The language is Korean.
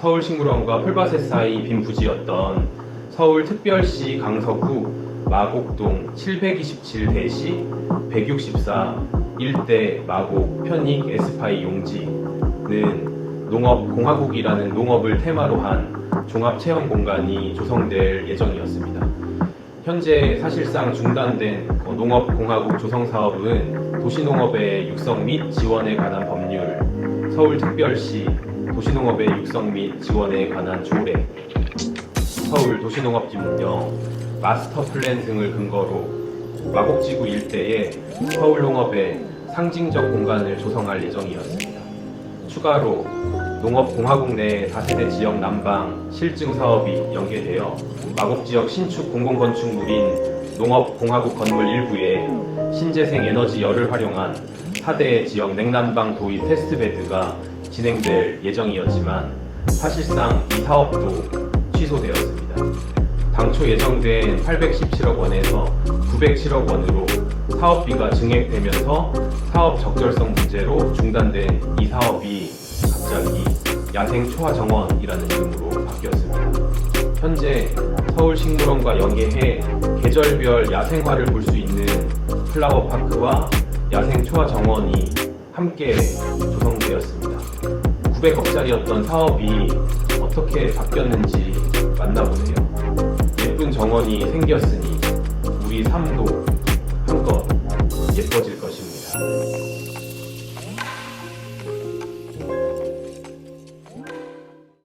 서울식물원과 풀밭의 사이 빈 부지였던 서울특별시 강서구 마곡동 727대시 164 일대 마곡 편익 에스파이 용지는 농업공화국이라는 농업을 테마로 한 종합체험 공간이 조성될 예정이었습니다. 현재 사실상 중단된 어, 농업공화국 조성 사업은 도시농업의 육성 및 지원에 관한 법률, 서울특별시 도시농업의 육성 및 지원에 관한 조례, 서울 도시농업진흥령, 마스터 플랜 등을 근거로 마곡지구 일대에 서울농업의 상징적 공간을 조성할 예정이었습니다. 추가로 농업공화국 내 다세대 지역 난방 실증 사업이 연계되어 마곡 지역 신축 공공건축물인 농업공화국 건물 일부에 신재생 에너지 열을 활용한 4대 지역 냉난방 도입 테스트 베드가 진행될 예정이었지만 사실상 이 사업도 취소되었습니다. 당초 예정된 817억 원에서 907억 원으로 사업비가 증액되면서 사업 적절성 문제로 중단된 이 사업이 갑자기 야생 초화 정원이라는 이름으로 바뀌었습니다. 현재 서울식물원과 연계해 계절별 야생화를 볼 수 있는 플라워 파크와 야생 초화 정원이 함께. 900억짜리였던 사업이 어떻게 바뀌었는지 만나보세요. 예쁜 정원이 생겼으니 우리 삶도 한껏 예뻐질 것입니다.